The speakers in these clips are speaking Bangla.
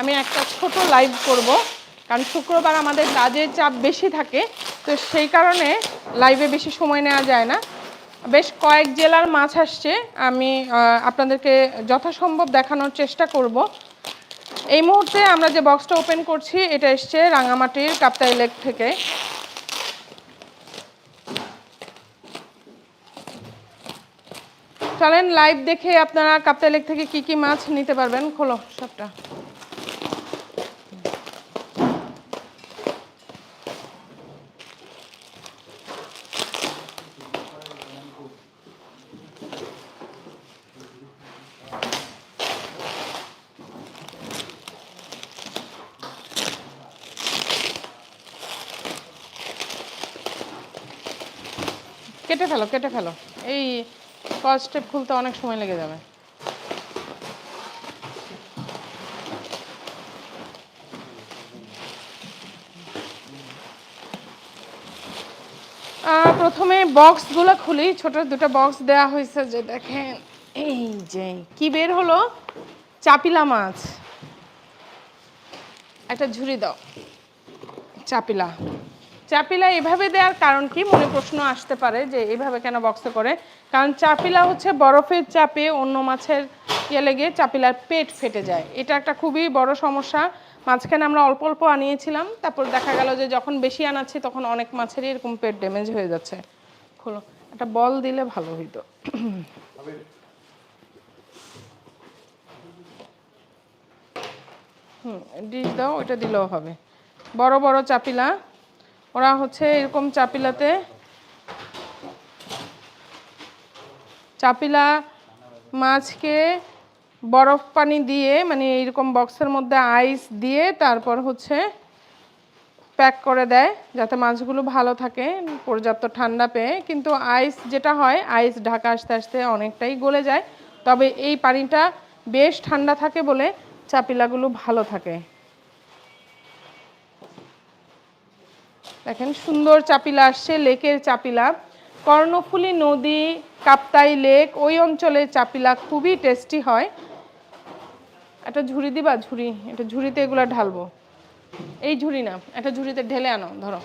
আমি একটা ছোট লাইভ করব, কারণ শুক্রবার আমাদের কাজের চাপ বেশি থাকে, তো সেই কারণে লাইভে বেশি সময় নেওয়া যায় না। বেশ কয়েক জেলার মাছ আসছে, আমি আপনাদেরকে যথাসম্ভব দেখানোর চেষ্টা করব। এই মুহূর্তে আমরা যে বক্সটা ওপেন করছি, এটা এসছে রাঙামাটির কাপ্তাই লেক থেকে। চলেন লাইভ দেখে আপনারা কাপ্তাই লেক থেকে কি কি মাছ নিতে পারবেন? খোলো সবটা। কেটে ফেলো কেটে ফেলো। এই কল স্টেপ খুলতে অনেক সময় লেগে যাবে। প্রথমে বক্সগুলো খুলি, ছোট দুটো বক্স দেওয়া হয়েছে যে দেখেন, এই যে কি বের হলো? চাপিলা মাছ। একটা ঝুড়ি দাও। চাপিলা। চাপিলা এভাবে দেওয়ার কারণ কি? মনে প্রশ্ন আসতে পারে যে এভাবে কেন বক্সে করে? কারণ চাপিলা হচ্ছে বরফের চাপে অন্য মাছের ইয়ে লেগে চাপিলার পেট ফেটে যায়। এটা একটা খুবই বড় সমস্যা। মাঝখানে আমরা অল্প অল্প আনিয়েছিলাম, তারপর দেখা গেল যে যখন বেশি আনাচ্ছি তখন অনেক মাছেরই এরকম পেট ড্যামেজ হয়ে যাচ্ছে। খোলো। একটা বল দিলে ভালো হইতো। হুম ডিশ দাও, ওইটা দিলেও হবে। বড় বড় চাপিলা। ওরা হচ্ছে এরকম চাপিলাতে, চাপিলা মাছকে বরফ পানি দিয়ে মানে এইরকম বক্সের মধ্যে আইস দিয়ে তারপর হচ্ছে প্যাক করে দেয়, যাতে মাছগুলো ভালো থাকে, পর্যাপ্ত ঠান্ডা পেয়ে। কিন্তু আইস যেটা হয়, আইস ঢাকা আসতে আসতে অনেকটাই গলে যায়। তবে এই পানিটা বেশ ঠান্ডা থাকে বলে চাপিলাগুলো ভালো থাকে। দেখেন সুন্দর চাপিলা আসছে লেকের চাপিলা। কর্ণফুলী নদী কাপ্তাই লেক ওই অঞ্চলের চাপিলা খুবই টেস্টি হয়। একটা ঝুড়ি দিবা? ঝুড়ি এটা ঝুড়িতে এগুলো ঢালবো। এই ঝুড়ি না একটা ঝুড়িতে ঢেলে আনো ধরো।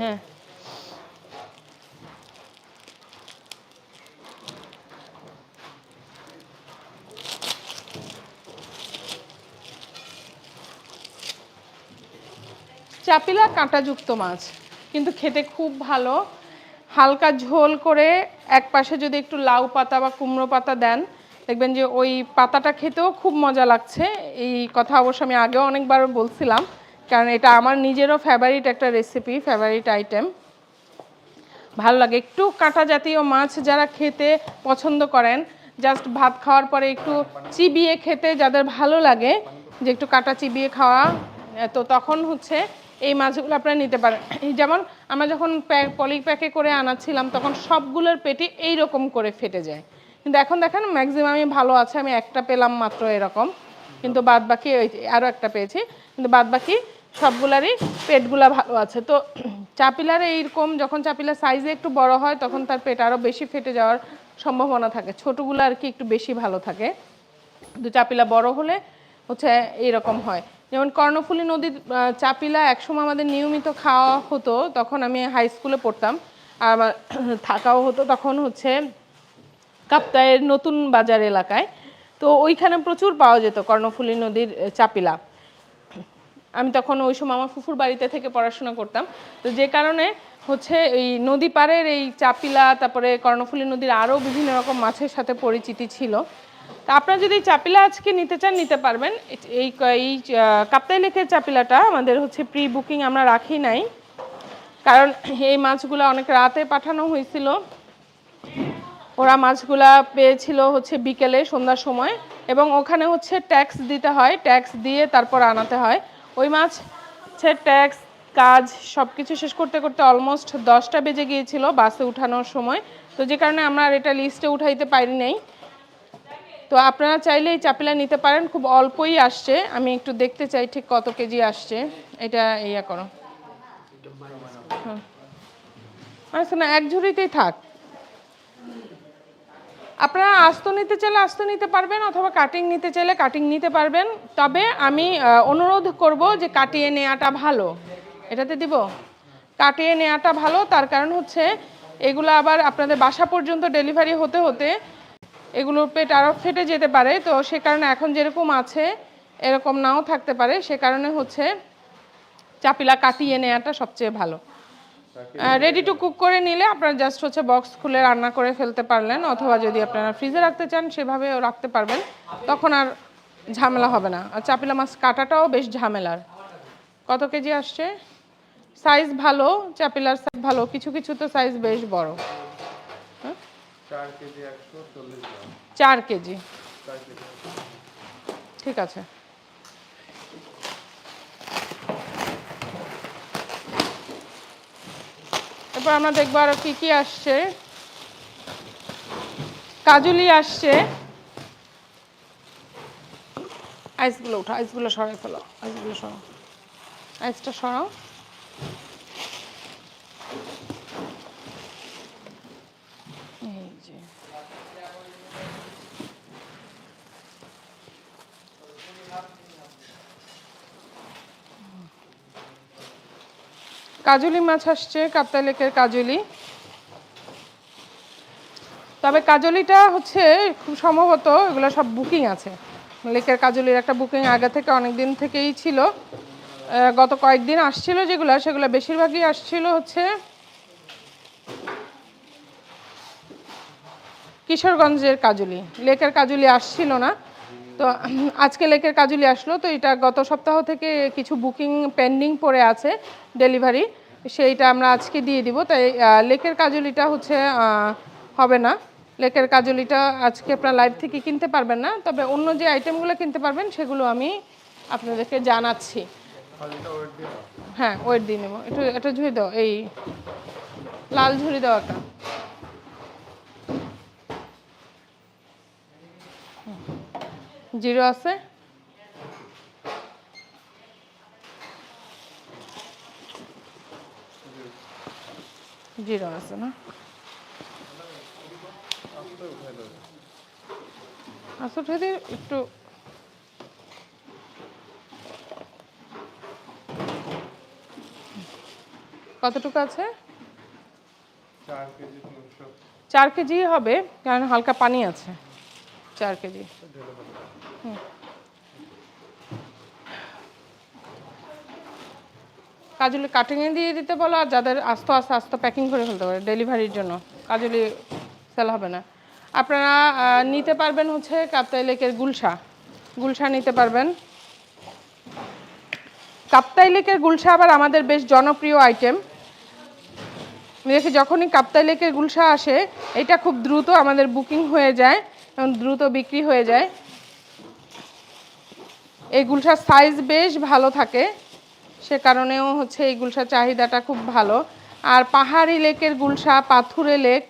হ্যাঁ। চাপিলা কাঁটাযুক্ত মাছ, কিন্তু খেতে খুব ভালো। হালকা ঝোল করে এক পাশে যদি একটু লাউ পাতা বা কুমড়ো পাতা দেন, দেখবেন যে ওই পাতাটা খেতেও খুব মজা লাগছে। এই কথা অবশ্য আমি আগেও অনেকবার বলছিলাম, কারণ এটা আমার নিজেরও ফেভারিট একটা রেসিপি ফেভারিট আইটেম ভালো লাগে। একটু কাঁটা জাতীয় মাছ যারা খেতে পছন্দ করেন জাস্ট ভাত খাওয়ার পরে একটু চিবিয়ে খেতে যাদের ভালো লাগে, যে একটু কাঁটা চিবিয়ে খাওয়া, তো তখন হচ্ছে এই মাছগুলো আপনারা নিতে পারেন। যেমন আমরা যখন পলি প্যাকে করে আনাচ্ছিলাম, তখন সবগুলোর পেটে এই রকম করে ফেটে যায়। কিন্তু এখন দেখেন ম্যাক্সিমামই ভালো আছে, আমি একটা পেলাম মাত্র এরকম। কিন্তু বাদ বাকি ওই আরও একটা পেয়েছি। কিন্তু বাদ বাকি সবগুলারই পেটগুলা ভালো আছে। তো চাপিলার এইরকম, যখন চাপিলার সাইজে একটু বড় হয়, তখন তার পেট আরও বেশি ফেটে যাওয়ার সম্ভাবনা থাকে। ছোটোগুলো আর কি একটু বেশি ভালো থাকে। কিন্তু চাপিলা বড় হলে হচ্ছে এইরকম হয়। যেমন কর্ণফুলী নদীর চাপিলা একসময় আমাদের নিয়মিত খাওয়া হতো, তখন আমি হাই স্কুলে পড়তাম। আর আমার থাকাও হতো তখন হচ্ছে কাপ্তায়ের নতুন বাজার এলাকায়। তো ওইখানে প্রচুর পাওয়া যেত কর্ণফুলী নদীর চাপিলা। আমি তখন ওই সময় আমার ফুফুর বাড়িতে থেকে পড়াশোনা করতাম। তো যে কারণে হচ্ছে এই নদী পাড়ের এই চাপিলা, তারপরে কর্ণফুলী নদীর আরও বিভিন্ন রকম মাছের সাথে পরিচিতি ছিল। তা আপনারা যদি চাপিলা আজকে নিতে চান, নিতে পারবেন। এই এই কাপ্তাই লেকের চাপিলাটা আমাদের হচ্ছে প্রি বুকিং আমরা রাখি নাই। কারণ এই মাছগুলো অনেক রাতে পাঠানো হয়েছিল। ওরা মাছগুলা পেয়েছিল হচ্ছে বিকেলে, সন্ধ্যার সময়। এবং ওখানে হচ্ছে ট্যাক্স দিতে হয় ট্যাক্স দিয়ে তারপর আনাতে হয়। ওই মাছ হচ্ছে ট্যাক্স কাজ সব কিছু শেষ করতে করতে অলমোস্ট দশটা বেজে গিয়েছিল বাসে উঠানোর সময়। তো যে কারণে আমরা আর এটা লিস্টে উঠাইতে পারি নাই। তো আপনারা চাইলে এই চাপিলা নিতে পারেন, খুব অল্পই আসছে। আমি একটু দেখতে চাই ঠিক কত কেজি আসছে। এটা ইয়া করো। আচ্ছা না, এক ঝুড়িতেই থাক। আপনারা আস্ত নিতে চাইলে আস্ত নিতে পারবেন, অথবা কাটিং নিতে চাইলে কাটিং নিতে পারবেন। তবে আমি অনুরোধ করব যে কাটিয়ে নেওয়াটা ভালো। এটাতে দিব? কাটিয়ে নেওয়াটা ভালো, তার কারণ হচ্ছে এগুলো আবার আপনাদের বাসা পর্যন্ত ডেলিভারি হতে হতে এগুলোর পেট আরও ফেটে যেতে পারে তো সে কারণে এখন যেরকম আছে এরকম নাও থাকতে পারে। সে কারণে হচ্ছে চাপিলা কাটিয়ে নেওয়াটা সবচেয়ে ভালো। রেডি টু কুক করে নিলে আপনারা জাস্ট হচ্ছে বক্স খুলে রান্না করে ফেলতে পারলেন অথবা যদি আপনারা ফ্রিজে রাখতে চান সেভাবেও রাখতে পারবেন। তখন আর ঝামেলা হবে না। আর চাপিলা মাছ কাটাটাও বেশ ঝামেলার। কত কেজি আসছে? সাইজ ভালো চাপিলার সাইজ ভালো কিছু কিছু তো সাইজ বেশ বড়। চার কেজি ঠিক আছে। এরপর আমরা দেখব আরও কি কি আসছে। কাজুলি আসছে। আইসগুলো উঠো আইসগুলো সরাই ফেলো আইসগুলো সরাও। আইসটা সরাও এই যে কাজুলি মাছ আসছে, কাপ্তাই লেকের কাজুলি। তবে কাজলিটা হচ্ছে খুব সম্ভবত এগুলো সব বুকিং আছে। লেকের কাজলির একটা বুকিং আগে থেকে অনেক দিন থেকেই ছিল। গত কয়েকদিন আসছিল যেগুলো, সেগুলো বেশিরভাগই আসছিল হচ্ছে কিশোরগঞ্জের কাজুলি। লেকের কাজুলি আসছিল না। তো আজকে লেকের কাজুলি আসলো, তো এটা গত সপ্তাহ থেকে কিছু বুকিং পেন্ডিং পড়ে আছে ডেলিভারি। সেইটা আমরা আজকে দিয়ে দিব। তাই লেকের কাজলিটা হচ্ছে হবে না। লেকের কাজলিটা আজকে আপনার লাইভ থেকে কিনতে পারবেন না। তবে অন্য যে আইটেমগুলো কিনতে পারবেন, সেগুলো আমি আপনাদেরকে জানাচ্ছি। হ্যাঁ ওয়েট দিয়ে নেব। একটু এটা ঝুড়ি দাও। এই লাল ঝুড়ি দাও একটা জিরো আছে? জিরো আছে না? আচ্ছা দিই একটু কতটুকু আছে? চার কেজি হবে, কারণ হালকা পানি আছে। চার কেজি। ঢেলে কাজুলি কাটিংয়ে দিয়ে দিতে বলো, আর যাদের আস্তে আস্তে আস্তে প্যাকিং করে ফেলতে পারে ডেলিভারির জন্য। কাজুলি সেল হবে না। আপনারা নিতে পারবেন হচ্ছে কাপ্তাই লেকের গুলশা। গুলশা নিতে পারবেন। কাপ্তাই লেকের গুলশা আবার আমাদের বেশ জনপ্রিয় আইটেম দেখি, যখনই কাপ্তাই লেকের গুলশা আসে, এটা খুব দ্রুত আমাদের বুকিং হয়ে যায়, এবং দ্রুত বিক্রি হয়ে যায়। এই গুলশার সাইজ বেশ ভালো থাকে। সে কারণেও হচ্ছে এই গুলশার চাহিদাটা খুব ভালো। আর পাহাড়ি লেকের গুলশা, পাথুরে লেক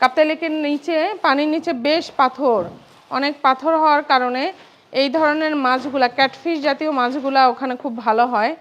কাপ্তাই লেকের নিচে, পানির নিচে বেশ পাথর। অনেক পাথর হওয়ার কারণে এই ধরনের মাছগুলা, ক্যাটফিশ জাতীয় মাছগুলা ওখানে খুব ভালো হয়।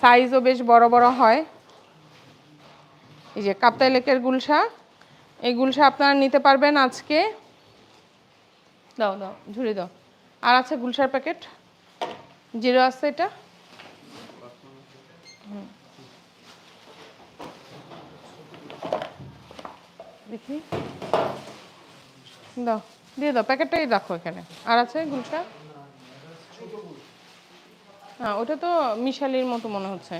সাইজও বেশ বড় বড় হয়। এই যে কাপ্তাই লেকের গুলশা, এই গুলশা আপনারা নিতে পারবেন আজকে। দাও দাও, ঝুড়ি দাও। আর আছে গুলশার প্যাকেট। জিরো আছে এটা? দেখি। দাও দিয়ে দাও প্যাকেটটাই রাখো এখানে। আর আছে গুলশা? হ্যাঁ ওটা তো মিশালির মতো মনে হচ্ছে।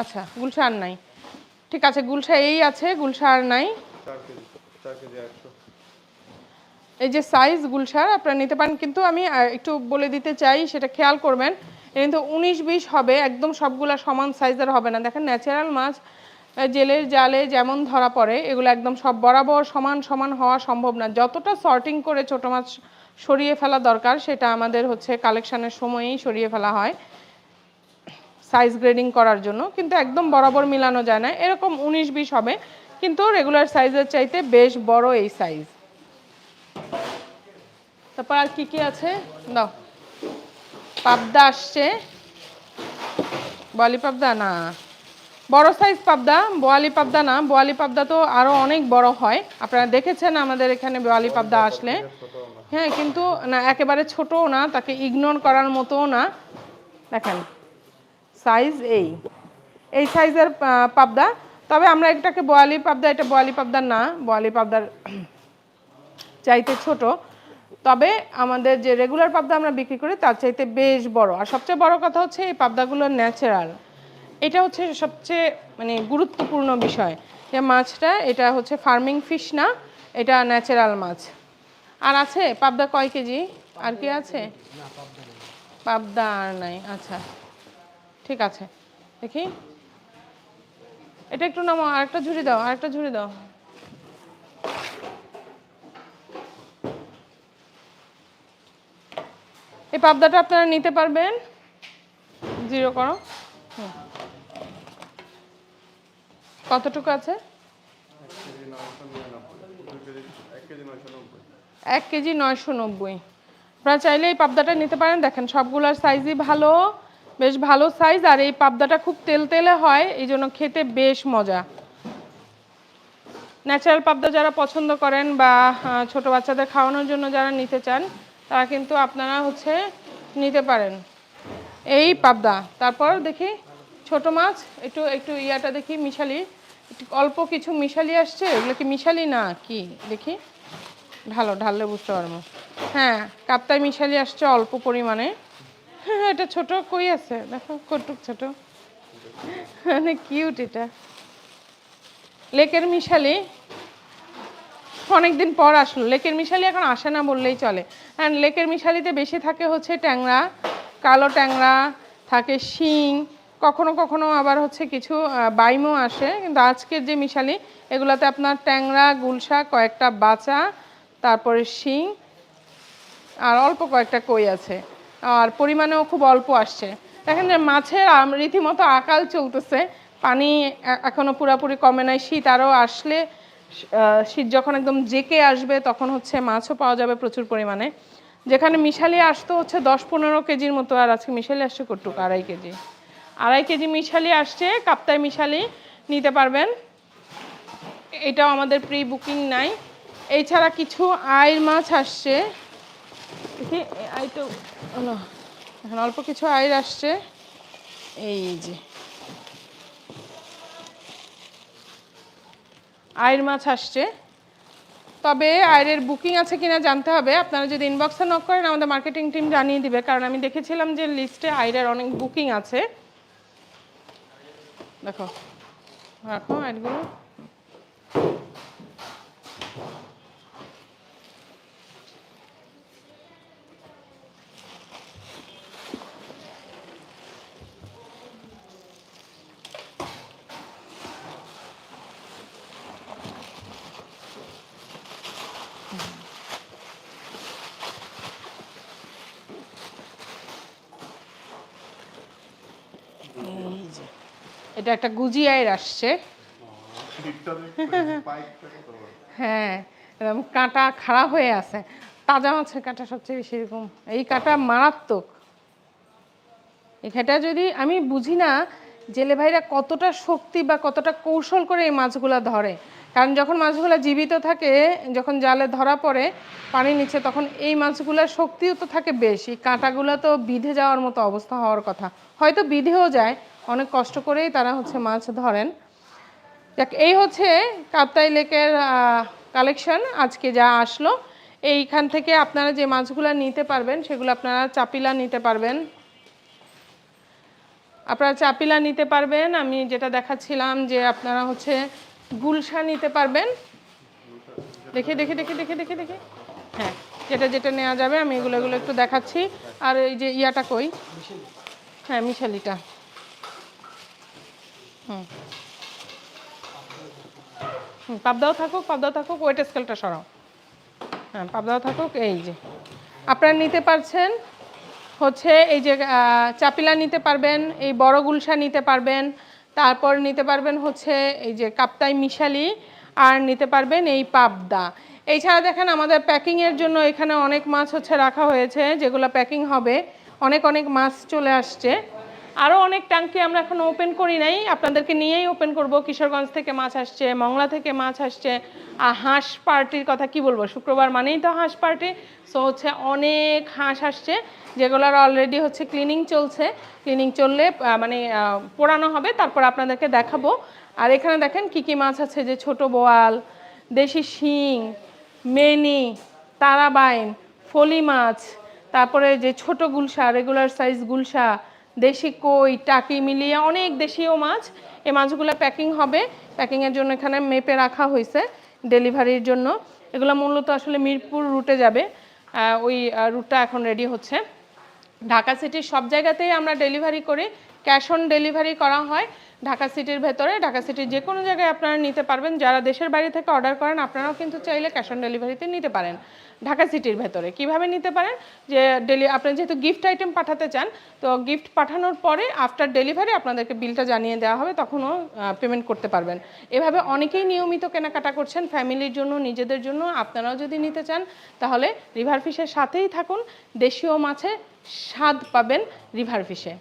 আচ্ছা গুলশা আর নাই। ঠিক আছে গুলশা এই আছে গুলশা আর নাই। এই যে সাইজ গুলশার আপনারা নিতে পারেন কিন্তু আমি একটু বলে দিতে চাই সেটা খেয়াল করবেন। কিন্তু উনিশ বিশ হবে একদম সবগুলা সমান সাইজের হবে না। দেখেন ন্যাচারাল মাছ জেলের জালে যেমন ধরা পড়ে, এগুলো একদম সব বরাবর সমান সমান হওয়া সম্ভব না। যতটা সর্টিং করে ছোট মাছ সরিয়ে ফেলা দরকার, সেটা আমাদের হচ্ছে কালেকশানের সময়ই সরিয়ে ফেলা হয় সাইজ গ্রেডিং করার জন্য। কিন্তু একদম বরাবর মিলানো যায় না। এরকম উনিশ বিশ হবে, কিন্তু রেগুলার সাইজের চাইতে বেশ বড় এই সাইজ তারপর আর কী কী আছে? দাও। পাবদা আসছে। বলি পাবদা? না। বড় সাইজ পাবদা, বোয়ালি পাবদা না, বোয়ালি পাবদা তো আরও অনেক বড় হয়। আপনারা দেখেছেন আমাদের এখানে বোয়ালি পাবদা আসলে। হ্যাঁ কিন্তু না, একেবারে ছোটও না, তাকে ইগনোর করার মতোও না। দেখেন সাইজ এই। এই সাইজের পাবদা। তবে আমরা এটাকে বোয়ালি পাবদা, এটা বোয়ালি পাবদা না, বোয়ালি পাবদার চাইতে ছোট। তবে আমাদের যে রেগুলার পাবদা আমরা বিক্রি করি, তার চাইতে বেশ বড়। আর সবচেয়ে বড় কথা হচ্ছে এই পাবদাগুলো ন্যাচারাল এটা হচ্ছে সবচেয়ে মানে গুরুত্বপূর্ণ বিষয় যে মাছটা, এটা হচ্ছে ফার্মিং ফিশ না, এটা ন্যাচারাল মাছ। আর আছে? পাবদা কয় কেজি? আর কি আছে? পাবদা আর নাই আচ্ছা। ঠিক আছে, দেখি। এটা একটু নামো আরেকটা ঝুড়ি দাও আরেকটা ঝুড়ি দাও। এই পাবদাটা আপনারা নিতে পারবেন। জিরো করো। হুম। কতটুকু আছে? এক কেজি নয়শো নব্বই। আপনারা চাইলে এই পাবদাটা নিতে পারেন। দেখেন, সবগুলোর সাইজই ভালো, বেশ ভালো সাইজ আর এই পাবদাটা খুব তেল তেলে হয়, এই জন্য খেতে বেশ মজা। ন্যাচারাল পাবদা যারা পছন্দ করেন বা ছোট বাচ্চাদের খাওয়ানোর জন্য যারা নিতে চান, তারা কিন্তু আপনারা হচ্ছে নিতে পারেন। এই পাবদা। তারপর দেখি ছোট মাছ, একটু একটু ইয়াটা দেখি, মিশালি। একটু অল্প কিছু মিশালি আসছে এগুলো কি মিশালি? না, কি? দেখি। ঢালো, ঢাললে বুঝতে পারব। হ্যাঁ কাপ্তায় মিশালি আসছে অল্প পরিমাণে। হ্যাঁ এটা ছোট কই আছে? দেখো কটুক ছোট। মানে কিউট এটা। লেকের মিশালি। অনেকদিন পর আসলো। লেকের মিশালি এখন আসে না বললেই চলে। হ্যাঁ লেকের মিশালিতে বেশি থাকে হচ্ছে ট্যাংরা, কালো ট্যাংরা, থাকে শিং কখনো কখনো আবার হচ্ছে কিছু বাইমও আসে। কিন্তু আজকের যে মিশালি, এগুলোতে আপনার ট্যাংরা, গুলশা, কয়েকটা বাচা, তারপরে শিং, আর অল্প কয়েকটা কই আছে। আর পরিমাণেও খুব অল্প আসছে। দেখেন যে মাছের রীতিমতো আকাল চলতেছে। পানি এখনও এখনও পুরাপুরি কমে নাই, শীত আরও আসলে শীত যখন একদম জেকে আসবে, তখন হচ্ছে মাছও পাওয়া যাবে প্রচুর পরিমাণে। যেখানে মিশালি আসতো হচ্ছে দশ পনেরো কেজির মতো, আর আজকে মিশালি আসছে কটুক আড়াই কেজি। আড়াই কেজি মিশালি আসছে কাপ্তায় মিশালি নিতে পারবেন। এটাও আমাদের প্রি বুকিং নাই। এছাড়া কিছু আয়ের মাছ আসছে। দেখি হলো এখন অল্প কিছু আয়ের আসছে। এই যে। আয়ের মাছ আসছে। তবে আয়ের বুকিং আছে কিনা জানতে হবে। আপনারা যদি ইনবক্সে নক করেন, আমাদের মার্কেটিং টিম জানিয়ে দিবে। কারণ আমি দেখেছিলাম যে লিস্টে আইরের অনেক বুকিং আছে। দেখো রাখো আইরগুলো এটা একটা গুজি আয়ের আসছে? হ্যাঁ কাঁটা খাড়া হয়ে আছে। তাজা মাছের কাঁটা সবচেয়ে বেশি এরকম। এই কাঁটা মারাত্মক। এটা যদি আমি বুঝি না জেলে ভাইরা কতটা শক্তি বা কতটা কৌশল করে এই মাছগুলা ধরে। কারণ যখন মাছগুলা জীবিত থাকে, যখন জালে ধরা পড়ে পানির নিচে, তখন এই মাছগুলার শক্তিও তো থাকে বেশি। কাঁটাগুলো তো বিধে যাওয়ার মতো অবস্থা হওয়ার কথা। হয়তো বিধেও যায় অনেক কষ্ট করেই তারা হচ্ছে মাছ ধরেন। দেখ এই হচ্ছে কাপ্তাই লেকের কালেকশন আজকে যা আসলো, এইখান থেকে আপনারা যে মাছগুলো নিতে পারবেন, সেগুলো আপনারা চাপিলা নিতে পারবেন। আপনারা চাপিলা নিতে পারবেন। আমি যেটা দেখাচ্ছিলাম যে আপনারা হচ্ছে গুলশা নিতে পারবেন। দেখে দেখে দেখে দেখে দেখে দেখে। হ্যাঁ যেটা যেটা নেওয়া যাবে, আমি এগুলো এগুলো একটু দেখাচ্ছি। আর এই যে ইয়াটা কই? হ্যাঁ মিশালিটা। হুম। পাবদাও থাকুক পাবদাও থাকুক, ওয়েট স্কেলটা সরাও। হ্যাঁ পাবদাও থাকুক, এই যে। আপনারা নিতে পারছেন হচ্ছে এই যে চাপিলা নিতে পারবেন, এই বড় গুলশা নিতে পারবেন, তারপর নিতে পারবেন হচ্ছে এই যে কাপ্তাই মিশালি, আর নিতে পারবেন এই পাবদা। এছাড়া দেখেন আমাদের প্যাকিংয়ের জন্য এখানে অনেক মাছ হচ্ছে রাখা হয়েছে, যেগুলো প্যাকিং হবে। অনেক অনেক মাছ চলে আসছে। আরও অনেক ট্যাঙ্কি আমরা এখন ওপেন করি নাই। আপনাদেরকে নিয়েই ওপেন করব। কিশোরগঞ্জ থেকে মাছ আসছে, মংলা থেকে মাছ আসছে। আর হাঁস পার্টির কথা কি বলব? শুক্রবার মানেই তো হাঁস পার্টি সো হচ্ছে অনেক হাঁস আসছে, যেগুলোর অলরেডি হচ্ছে ক্লিনিং চলছে। ক্লিনিং চললে মানে পোড়ানো হবে, তারপর আপনাদেরকে দেখাবো। আর এখানে দেখেন কি কি মাছ আছে, যে ছোট বোয়াল, দেশি শিং, মেনি, তারাবাইন, ফলি মাছ, তারপরে যে ছোট গুলশা রেগুলার সাইজ গুলশা দেশি কই, টাকি মিলিয়ে অনেক দেশীয় মাছ। এই মাছগুলো প্যাকিং হবে। প্যাকিংয়ের জন্য এখানে মেপে রাখা হয়েছে ডেলিভারির জন্য। এগুলো মূলত আসলে মিরপুর রুটে যাবে। ওই রুটটা এখন রেডি হচ্ছে। ঢাকা সিটির সব জায়গাতেই আমরা ডেলিভারি করি। ক্যাশ অন ডেলিভারি করা হয় ঢাকা সিটির ভেতরে। ঢাকা সিটির যে কোনো জায়গায় আপনারা নিতে পারবেন। যারা দেশের বাড়ি থেকে অর্ডার করেন, আপনারাও কিন্তু চাইলে ক্যাশ অন ডেলিভারিতে নিতে পারেন ঢাকা সিটির ভেতরে। কীভাবে নিতে পারেন? যে ডেলি আপনি যেহেতু গিফট আইটেম পাঠাতে চান, তো গিফট পাঠানোর পরে আফটার ডেলিভারি আপনাদেরকে বিলটা জানিয়ে দেওয়া হবে, তখনও পেমেন্ট করতে পারবেন। এভাবে অনেকেই নিয়মিত কেনাকাটা করছেন ফ্যামিলির জন্য, নিজেদের জন্য। আপনারাও যদি নিতে চান, তাহলে রিভার ফিশের সাথেই থাকুন। দেশীয় মাছে স্বাদ পাবেন রিভার ফিশে।